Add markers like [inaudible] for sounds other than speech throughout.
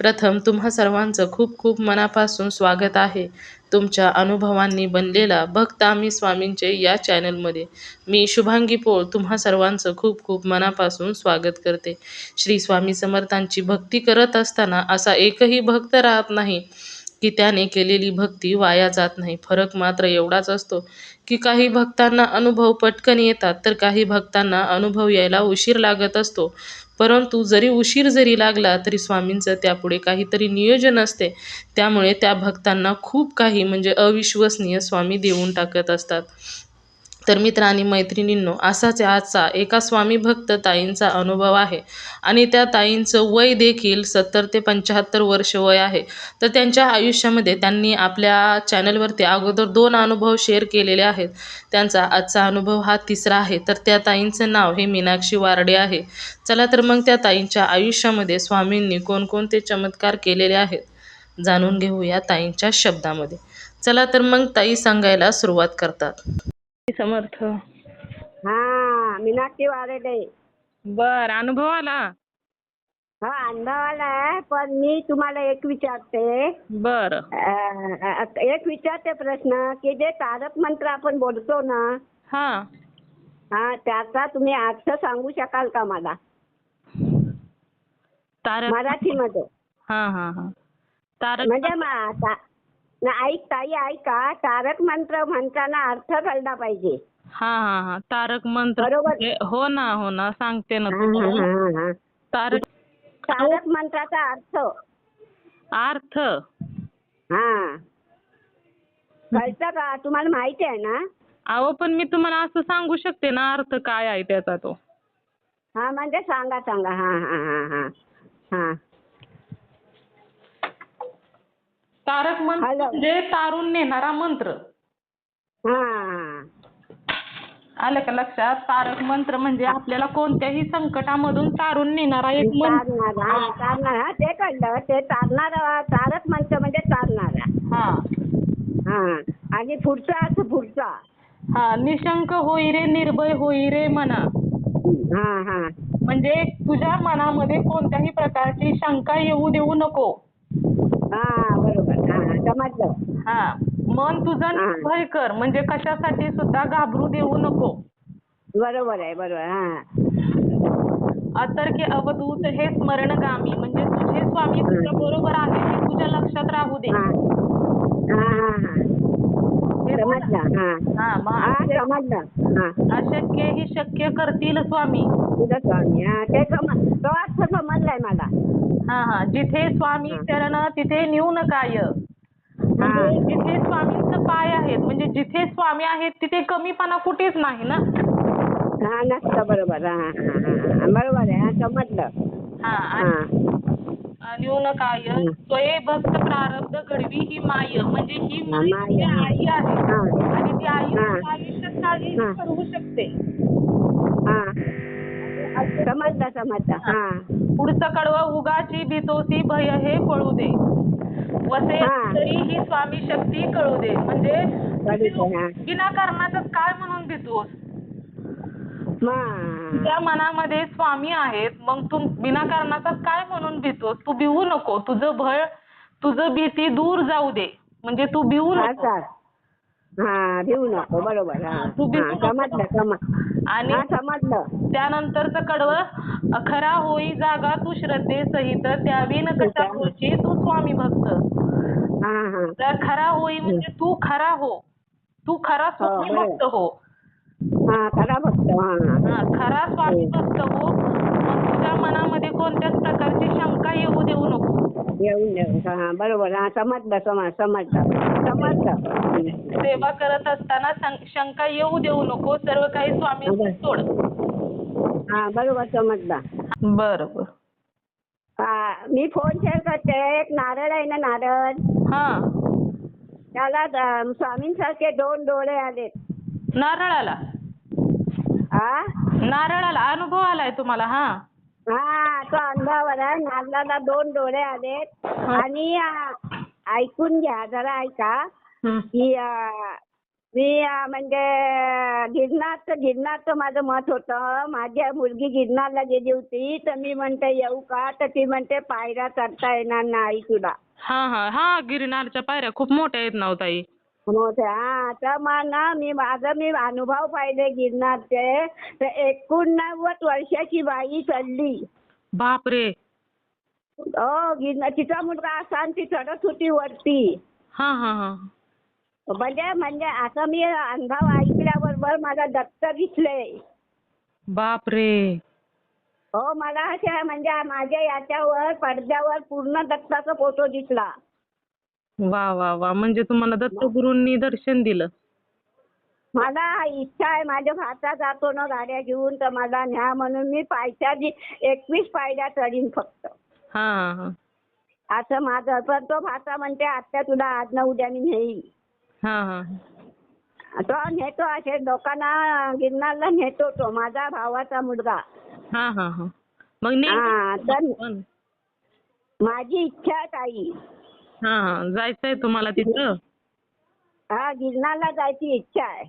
प्रथम तुम्हा सर्वांचं खूप खूप मनापासून स्वागत आहे. तुमच्या अनुभवांनी बनलेला भक्त आम्ही स्वामींचे या चॅनलमध्ये. मी शुभांगी पोळ तुम्हा सर्वांचं खूप खूप मनापासून स्वागत करते. श्री स्वामी समर्थांची भक्ती करत असताना असा एकही भक्त राहत नाही की त्याने केलेली भक्ती वाया जात नाही. फरक मात्र एवढाच असतो की काही भक्तांना अनुभव पटकन येतात तर काही भक्तांना अनुभव यायला उशीर लागत असतो. परंतु जरी उशीर जरी लागला तरी स्वामींचं त्यापुढे काहीतरी नियोजन असते. त्यामुळे त्या भक्तांना खूप काही म्हणजे अविश्वसनीय स्वामी देऊन टाकत असतात. तर मित्र आणि मैत्रिणींनो असाच आजचा एका स्वामी भक्त ताईंचा अनुभव आहे. आणि त्या ताईंचं वय देखील सत्तर ते पंच्याहत्तर वर्ष वय आहे. तर त्यांच्या आयुष्यामध्ये त्यांनी आपल्या चॅनलवरती अगोदर दोन अनुभव शेअर केलेले आहेत. त्यांचा आजचा अनुभव हा तिसरा आहे. तर त्या ताईंचं नाव हे मीनाक्षी वारडे आहे. चला तर मग त्या ताईंच्या आयुष्यामध्ये स्वामींनी कोणकोणते चमत्कार केलेले आहेत जाणून घेऊया ताईंच्या शब्दामध्ये. चला तर मग ताई सांगायला सुरुवात करतात. समर्थ. हा मीनाक्षी वारेडे बर अनुभव आला? हा अनुभव आलाय पण मी तुम्हाला एक विचारते. बर. अं, एक विचारते प्रश्न की जे तारक मंत्र आपण बोलतो ना हा. हा त्याचा तुम्ही अर्थ सांगू शकाल का मला? तारक मराठीमध्ये. हा हा हा. तारक म्हणजे मा- ता- ना, ऐक ताई ऐका तारक मंत्र म्हणताना अर्थ कळला पाहिजे. हा हा हा. तारक मंत्र. बरोबर. म्हणजे हो ना हो ना. सांगते ना हा, तुला. हा, हा, हा. तारक तारक मंत्राचा अर्थ. अर्थ. हा. कळतं का? तुम्हाला माहिती आहे ना? अहो पण मी तुम्हाला असं सांगू शकते ना अर्थ काय आहे त्याचा तो. हा म्हणजे सांगा सांगा. हा हा हा हा. हा. तारक मंत्र. म्हणजे तारून नेणारा मंत्र. हा. आलं का लक्षात? तारक मंत्र म्हणजे आपल्याला कोणत्याही संकटामधून तारून नेणारा एक मंत्र. तारणारा हा तारणारा. हा, ते कळलं. ते तारणारा तारक मंत्र म्हणजे तारणारा. हा. हा. आणि पुढचा अर्थ पुढचा. हा निशंक होई रे निर्भय होई रे मना. हा हा. म्हणजे तुझ्या मनामध्ये कोणत्याही प्रकारची शंका येऊ देऊ नको. हा, समजलं हा. मन तुझं. निर्भय कर. म्हणजे कशासाठी सुद्धा घाबरू देऊ नको. बरोबर आहे बरोबर हा. अतर्के अवधूत हे स्मरणगामी. म्हणजे तुझे स्वामी तुझ्या बरोबर आहे हे तुझ्या लक्षात राहू दे. अशक्य ही शक्य करतील स्वामी. तुझं स्वामी ते समजलाय मला. हा हा. जिथे स्वामी. चरण तिथे न्यून काय म्हणजे जिथे स्वामींचं पाय आहेत म्हणजे जिथे स्वामी आहेत तिथे कमीपणा कुठेच नाही ना? हा नसतं बरोबर. हा हा हा हा. बरोबर आहे हा समजलं. हा हा. आणि न्यून काय हं. स्वये भक्त प्रारब्ध घडवी ही माय म्हणजे ही माय माय आहे. आई आहे. हा. आणि ती आई हा. आयुष्यात काही हा. करू शकते. हा. समजलं समजलं. हा. पुढचं कडवं उगाची भीतोसी भय हे पळू दे. वसे. तरी ही स्वामी शक्ती कळू दे. म्हणजे विनाकारणाचं काय म्हणून भीतोस तुझ्या मनामध्ये स्वामी आहेत मग तू विनाकारणाचा काय म्हणून भीतोस तू भिवू नको. तुझं भय तुझं भीती दूर जाऊ दे. म्हणजे तू भिवू नको. हा भिवू नको. बरोबर तू भिवू आणि त्यानंतरचं कडवं खरा होई जागा तू श्रद्धे सहित त्यावीन कशा होची तू स्वामी भक्त. हा हा. तर खरा होई म्हणजे तू खरा हो. तू खरा स्वामी. भक्त हो. हा खरा भक्त हा. हा, खरा स्वामी भक्त हो. तुझ्या मनामध्ये कोणत्याच प्रकारची शंका येऊ देऊ नको. येऊन येऊन हा बरोबर. हा समजलं समज समजलं समजलं सेवा करत असताना शं- शंका येऊ देऊ नको. सर्व काही स्वामी. सोड. हा बरोबर. समजलं बरं बरं हा मी फोन शेअर करते. एक नारळ आहे ना नारळ? हा. त्याला स्वामींसारखे दोन डोळे आलेत. नारळाला? नारळाला अनुभव आलाय तुम्हाला हा. हा तो अंगावर आहे. नारळाला दोन डोळे आलेत. आणि ऐकून घ्या जरा ऐका. हं. की मी म्हणजे गिरनारचं गिरनारचं माझं मत होतं. माझी मुलगी गिरनारला गेली होती. तर मी म्हणते येऊ का? तर ती म्हणते पायऱ्या चढता येणार नाही तुला. हा हा. हा गिरनारच्या पायऱ्या खूप मोठ्या आहेत ना हो ताई. मोठ्या हा तर मग ना मी माझं मी अनुभव पाहिले गिरनारचे तर एकोणनव्वद वर्षाची बाई चढली. बापरे. हो गिरनार तिचा मुलगा असा आणि ती चढत होती वरती. हा हा हा. म्हणजे म्हणजे असं मी अनुभव ऐकल्याबरोबर मला दत्त दिसले. बापरे. हो मला असे म्हणजे माझ्या याच्यावर पडद्यावर पूर्ण दत्ताचा फोटो दिसला. वा वा वा. म्हणजे तुम्हाला दत्तगुरूंनी दर्शन दिलं. मला इच्छा आहे माझ्या भाचा जातो ना गाड्या घेऊन तर मला न्या म्हणून मी पायथ्याची एकवीस पायऱ्या चढीन फक्त. हा हा हा. असं माझं पण तो भाचा म्हणते आत्या तुला आज ना उद्या मी नेईल हा हा. तो नेतो असे लोकांना गिरनारला नेतो तो माझा भावाचा मुलगा. हा हा हा. मग ने हा तर पण माझी इच्छा आहे ताई. हा जायचंय तुम्हाला तिथं? हा गिरनारला जायची इच्छा आहे.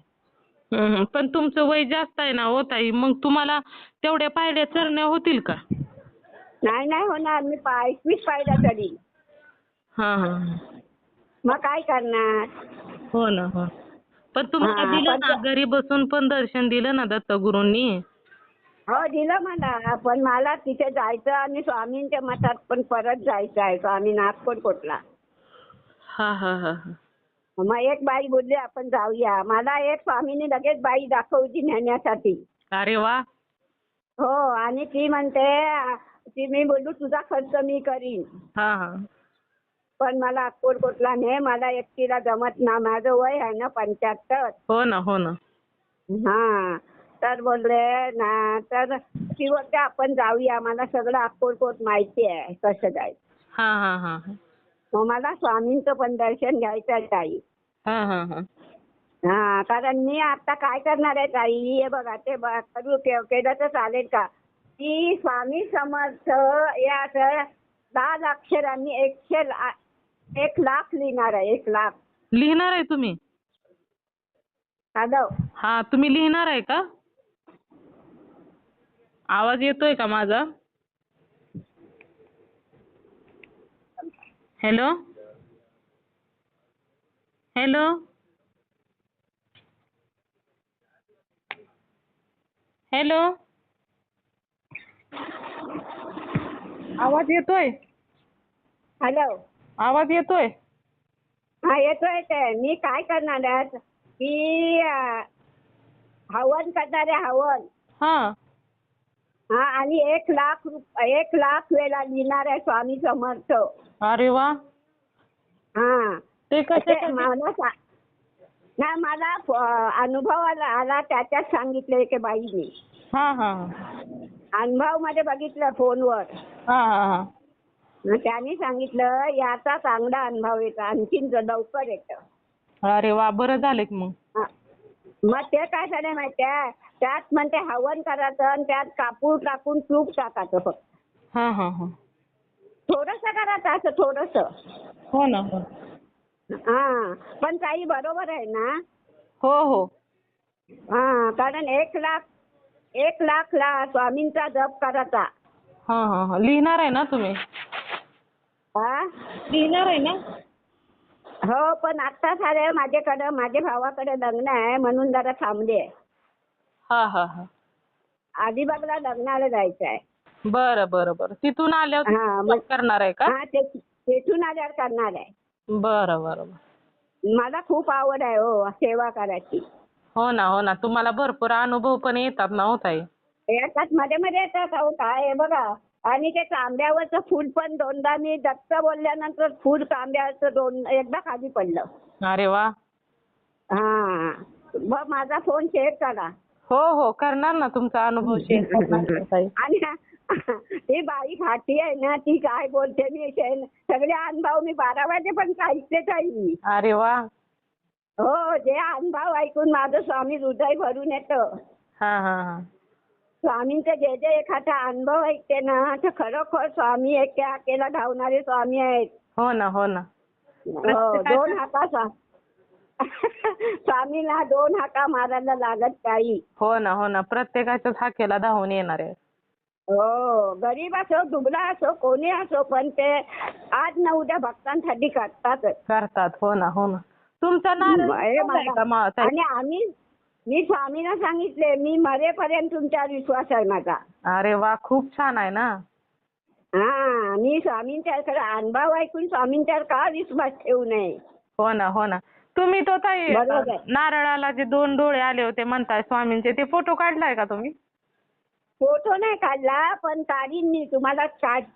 पण तुमचं वय जास्त आहे ना हो ताई मग तुम्हाला तेवढ्या पायऱ्या चढण्या होतील का? नाही नाही होणार मी पा एकवीस पायऱ्या चढीन. हा हा. मग काय करणार? हो ना हो. पण तुम्हाला हा, दिलं पण ना घरी बसून पण दर्शन दिलं ना दत्तगुरूंनी हो दिलं मला पण मला तिथे जायचं आणि स्वामींच्या मठात पण परत जायचं आहे स्वामी नागपूरकोटला हा हा हा हा. मग एक बाई बोलली आपण जाऊया. मला एक स्वामींनी लगेच बाई दाखवली नेण्यासाठी अरे वा. हो आणि ती म्हणते आ, ती मी बोलू तुझा खर्च मी करीन. हा हा. पण मला अक्कलकोटला ने मला एकटीला जमत ना. माझं वय आहे ना पंच्याहत्तर. हो ना हो ना. हा. तर बोलले ना तर ती बोलते आपण जाऊया. मला सगळं अक्कलकोट माहिती आहे कसं जायचं. हा हा हा हा. मग मला स्वामींचं पण दर्शन घ्यायचं आहे ताई. हा हा हा. हा कारण मी आता काय करणार आहे ताई? हे बघा ते करू के- केलं तर चालेल का? की स्वामी समर्थ या असं दहा अक्षरांनी एकशे ला- एक लाख लिहिणार आहे एक लाख. लिहिणार आहे तुम्ही? हॅलो. हा तुम्ही लिहिणार आहे का? आवाज येतोय का माझा? हॅलो? हॅलो? हॅलो? आवाज येतोय? हॅलो? आवाज येतोय? हा येतोय ते. मी काय करणार आहे? की अं, हवन करणार आहे हवन. हा. हा आणि एक लाख रुप- एक लाख वेळा लिहिणार आहे स्वामी समर्थ अरे वा. हा. ते ते कशासाठी मला सा- नाही मला अनुभव आला आला त्याच्यात सांगितले की बाईने. हा हा. अनुभवमध्ये बघितलं फोनवर. हा हा हा. मग त्यांनी सांगितलं याचा चांगला अनुभव येतो आणखीन ज- लवकर येतं. अरे वा बरं झालं की मग. हा. मग ते काय झालं माहितीये? त्यात म्हणते हवन करायचं आणि त्यात कापूर टाकून तूप टाकायचं फक्त. हा हा हा. थोडस करायचं असं थोडस. हो ना हो. हा पण ताई बरोबर आहे ना? हो हो. हा कारण एक लाख एक लाख ला स्वामींचा जप करायचा. हा हा हा. लिहिणार आहे ना तुम्ही? हा लिहिणार आहे ना? हो पण आता सारे माझ्याकडं माझ्या भावाकडे लग्न आहे म्हणून जरा थांबले. हा हा हा. अलिबागला लग्नाला जायचं आहे. बरं बरं बरं. तिथून आल्यावर मग करणार आहे का? हा ते तेथून आल्यावर करणार आहे. बरं बरं बरं. मला खूप आवड आहे हो सेवा करायची. हो ना हो ना. तुम्हाला भरपूर अनुभव पण येतात ना हो ताई? येतात मध्ये मध्ये येतात अहो काय आहे बघा. आणि ते तांब्यावरचं फूल पण दोनदा मी दत्त बोलल्यानंतर फूल तांब्यावरचं दोन एकदा खाली पडलं. अरे वा. हा. मग माझा फोन शेअर करा. हो हो करणार ना तुमचा अनुभव शेअर करणार ना ताई आणि ती [laughs] बाई फाटी आहे ना ती काय बोलते मी शे- सगळे अनुभव मी बारा वाजे पण ऐकते ताई अरे वा. हो जे अनुभव ऐकून माझं स्वामी हृदय भरून येतं. हा हा हा. स्वामींचं जे जे एखादा अनुभव ऐकते ना तर खरोखर स्वामी एका हाकेला धावणारे स्वामी आहेत. हो ना हो ना. हो दोन स्वा- [laughs] स्वामीला दोन हाका मारायला लागत काही. हो ना हो ना. प्रत्येकाच्याच हाकेला धावून येणार आहे. हो गरीब असो दुबळा असो कोणी असो पण ते आज ना उद्या भक्तांसाठी करतातच. करतात. हो ना हो ना. तुमचा नारळ हे उगवलाय मला- का मा- ताई? आणि आम्ही मी स्वामींना सांगितले मी मरेपर्यंत तुमच्यावर विश्वास आहे माझा. अरे वा खूप छान आहे ना. हा मी स्वामींच्या खरं अनुभव ऐकून स्वामींच्यावर का विश्वास ठेवू नये? हो ना हो ना. तुम्ही तो ताई बरोबर. आहे. नारळाला जे दोन डोळे आले होते म्हणताय स्वामींचे ते फोटो काढलाय का तुम्ही? फोटो नाही काढला पण काढीन मी. तुम्हाला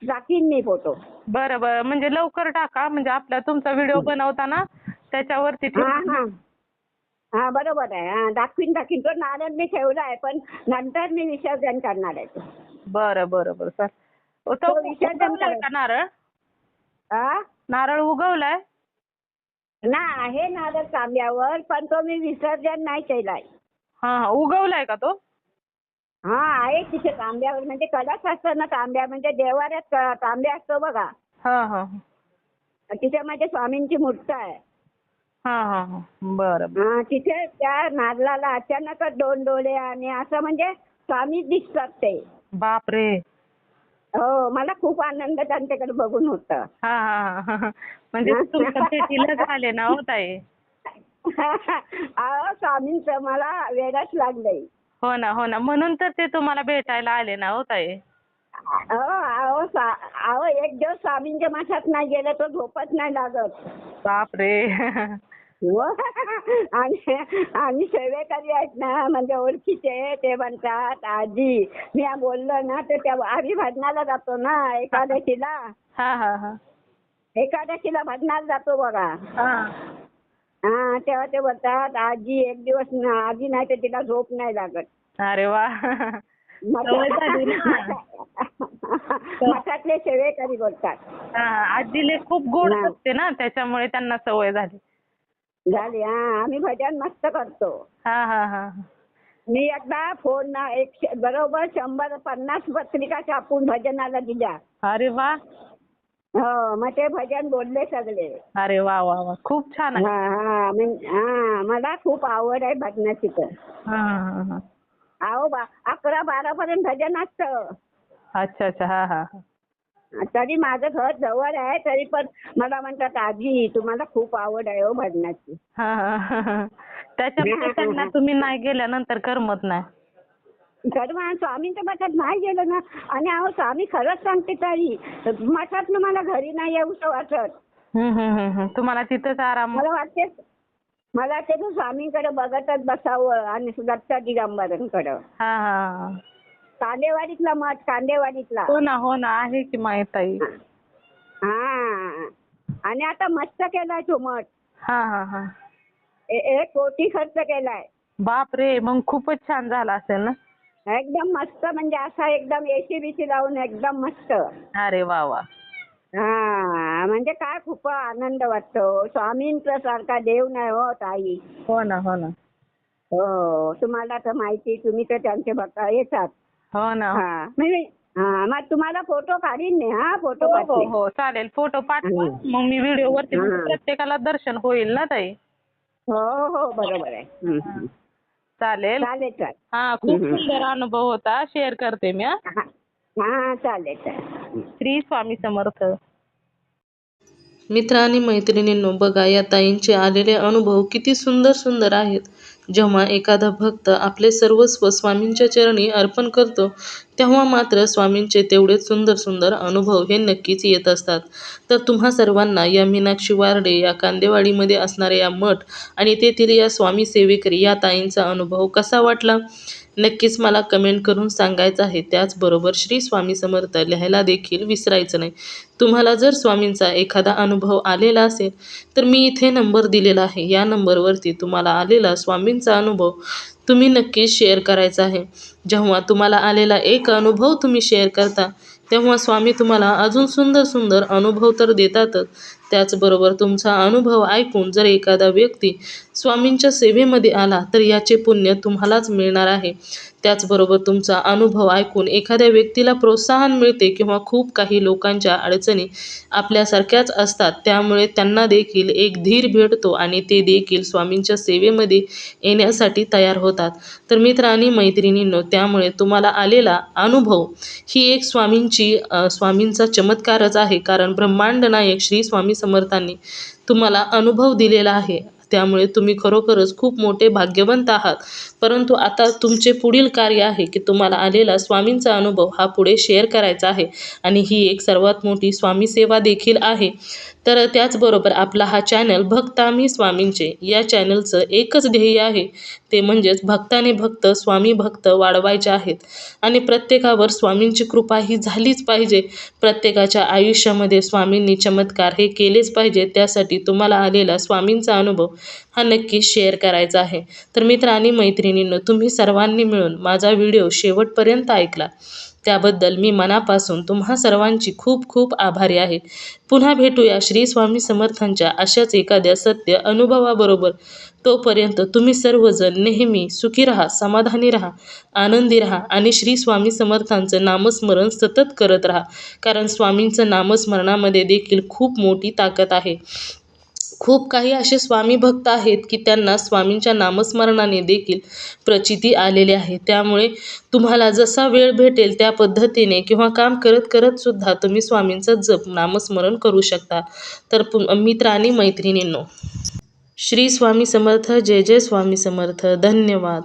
टाकीन मी फोटो. बरं बरं. म्हणजे लवकर टाका. म्हणजे आपला तुमचा व्हिडिओ बनवताना त्याच्यावरती. हा हा. हा बरोबर आहे. हा दाखवीन दाखवीन. तो नारळ मी ठेवला आहे पण नंतर मी विसर्जन करणार आहे तो. बरं बरं बरं. सर तो तो विसर्जन उगवलाय. का नारळ? हा नारळ उगवलाय? ना आहे नारळ तांब्यावर पण तो मी विसर्जन नाही केलाय. हा हा उगवलाय का तो? हा आहे तिथे तांब्यावर म्हणजे कलश असतो ना तांब्या म्हणजे देवाऱ्यात क- तांब्या असतो बघा. हा हा तिथे माझ्या स्वामींची मूर्त आहे. हा हा हा बरं बरं. हा, तिथे त्या नारळाला अचानकच दोन डोळे आणि असं म्हणजे स्वामी दिसतात ते. बापरे. हो मला खूप आनंद त्यांच्याकडे बघून होता. हा हा हा, हा. म्हणजे तुमच्या आले ना हो ताई? अहो स्वामींचं मला वेळच लागलंय. हो ना हो ना. म्हणून तर ते तुम्हाला भेटायला आले ना हो ताई? अहो अहो स्वा- अहो एक दिवस स्वामींच्या माशात नाही गेलं तर झोपच नाही लागत. बापरे. आणि आणि सेवेकरी आहेत ना म्हणजे ओळखीचे ते म्हणतात आजी मी बोललो ना तर त्या आम्ही भजनाला जातो ना एकादशीला हा हा हा. एकादशीला भजनाला जातो बघा. हा. हा तेव्हा ते म्हणतात आजी एक दिवस ना आजी नाही तर तिला झोप नाही लागत. अरे वा. सवय झाली ना. मठातले सेवेकरी बोलतात? हा आजीले खूप गोड हा. असते ना त्याच्यामुळे त्यांना सवय झाली. झाली हा आम्ही भजन मस्त करतो. हा हा हा. मी एकदा फोन ना एकशे बरोबर शंभर पन्नास पत्रिका छापून भजनाला दिल्या. अरे वा. हो मग ते भजन बोलले सगळे. अरे वा वा वा. खूप छान आहे. हा हा म्हण- हा मला खूप आवड आहे भजनाची. तर हा हा हा. अहो बा अकरा बारा पर्यंत भजन असतं. अच्छा अच्छा. हा हा हा. तरी माझं घर जवळ आहे तरी पण मला म्हणतात आजी तुम्हाला खूप आवड आहे हो भजनाची. हा हा हा. त्याच्यामुळे त्यांना [laughs] तुम्ही नाही गेल्यानंतर करमत नाही. तर मग स्वामींच्या मठात नाही गेलं ना. आणि अहो स्वामी खरंच सांगते ताई मठात मला घरी नाही येऊसं वाटत. हम्म, हम्म, हम्म, हम्म. तुम्हाला तिथंच आराम मला वाटते मला वाटते तू स्वामींकडे बघतच बसावं आणि दत्ता दिगंबरांकडे. हा हा. कांदेवाडीतला मठ कांदेवाडीतला. हो ना हो ना आहे की माहीत आहे. हा. आणि आता मस्त केलाय तो मठ. हा हा हा. ए- एक कोटी खर्च केलाय. बाप रे मग खूपच छान झाला असेल ना? एकदम मस्त म्हणजे असा एकदम एसी बीसी लावून एकदम मस्त. अरे वा वा. हा म्हणजे काय खूप आनंद वाटतो. स्वामींचा सारखा देव नाही हो ताई. हो ना हो ना. हो तुम्हाला तर माहिती तुम्ही तर त्यांचे भक्त येतात हो ना. हा मी हा मग तुम्हाला फोटो काढीन मी हा फोटो हो हो पाठवीन. हो चालेल. फोटो पाठवा. हम्म. मग मी व्हिडिओ वरती. प्रत्येकाला दर्शन होईल ना ताई? हो हो बरोबर आहे. हम्म, हम्म. चालेल. चालेल चालेल. हा खूप हम्म. सुंदर अनुभव होता. शेअर करते मी हा. हा हा चालेल चालेल. श्री स्वामी समर्थ. मित्र आणि मैत्रिणींनो बघा या ताईंचे आलेले अनुभव किती सुंदर सुंदर आहेत. जेव्हा एखादा भक्त आपले सर्वस्व स्वामींच्या चरणी अर्पण करतो तेव्हा मात्र स्वामींचे तेवढेच सुंदर सुंदर अनुभव हे नक्कीच येत असतात. तर तुम्हा सर्वांना या मीनाक्षी वार्डे या कांदेवाडीमध्ये असणाऱ्या या मठ आणि तेथील या स्वामी सेवेकरी या ताईंचा अनुभव कसा वाटला? नक्कीच मला कमेंट करून सांगायचं आहे. त्याचबरोबर श्री स्वामी समर्थ लिहायला देखील विसरायचं नाही. तुम्हाला जर स्वामींचा एखादा अनुभव आलेला असेल तर मी इथे नंबर दिलेला आहे. या नंबरवरती तुम्हाला आलेला स्वामींचा अनुभव तुम्ही नक्कीच शेअर करायचा आहे. जेव्हा तुम्हाला आलेला एक अनुभव तुम्ही शेअर करता तेव्हा स्वामी तुम्हाला अजून सुंदर सुंदर अनुभव तर देतातच. त्याचबरोबर तुमचा अनुभव ऐकून जर एखादा व्यक्ती स्वामींच्या सेवेमध्ये आला तर याचे पुण्य तुम्हालाच मिळणार आहे. त्याचबरोबर तुमचा अनुभव ऐकून एखाद्या व्यक्तीला प्रोत्साहन मिळते किंवा खूप काही लोकांच्या अडचणी आपल्यासारख्याच असतात त्यामुळे त्यांना देखील एक धीर भेटतो आणि ते देखील स्वामींच्या सेवेमध्ये येण्यासाठी तयार होतात. तर मित्र आणि मैत्रिणींनो त्यामुळे तुम्हाला आलेला अनुभव ही एक स्वामींची स्वामींचा चमत्कारच आहे. कारण ब्रह्मांड नायक श्री स्वामी समर्थांनी तुम्हाला अनुभव दिलेला आहे. त्यामुळे तुम्ही खरोखरच खूप मोठे भाग्यवंत आहात. परंतु आता तुमचे पुढील कार्य आहे की तुम्हाला आलेला स्वामींचा अनुभव हा पुढे शेअर करायचा आहे. आणि ही एक सर्वात मोठी स्वामी सेवा देखील आहे. तर त्याचबरोबर आपला हा चॅनल भक्तामी स्वामींचे या चॅनलचं एकच ध्येय आहे. ते म्हणजेच भक्ताने भक्त स्वामी भक्त वाढवायचे आहेत. आणि प्रत्येकावर स्वामींची कृपा ही झालीच पाहिजे. प्रत्येकाच्या आयुष्यामध्ये स्वामींनी चमत्कार हे केलेच पाहिजे. त्यासाठी तुम्हाला आलेला स्वामींचा अनुभव हा नक्की शेअर करायचा आहे. तर मित्र आणि मैत्रिणींनो तुम्ही सर्वांनी मिळून माझा व्हिडिओ शेवटपर्यंत ऐकला. त्याबद्दल मी मनापासून तुम्हा सर्वांची खूप खूप आभारी आहे. पुन्हा भेटूया श्री स्वामी समर्थांच्या अशाच एखाद्या सत्य अनुभवाबरोबर. तोपर्यंत तुम्ही सर्वजण नेहमी सुखी राहा समाधानी राहा आनंदी राहा आणि श्री स्वामी समर्थांचं नामस्मरण सतत करत राहा. कारण स्वामींचं नामस्मरणामध्ये देखील खूप मोठी ताकद आहे. खूप काही असे स्वामी भक्त आहेत की त्यांना स्वामींच्या नामस्मरणाने देखील प्रचिती आलेली आहे. त्यामुळे तुम्हाला जसा वेळ भेटेल त्या पद्धतीने किंवा काम करत करत सुद्धा तुम्ही स्वामींचं जप नामस्मरण करू शकता. तर पु मित्र आणि मैत्रिणींनो श्री स्वामी समर्थ जय जय स्वामी समर्थ. धन्यवाद.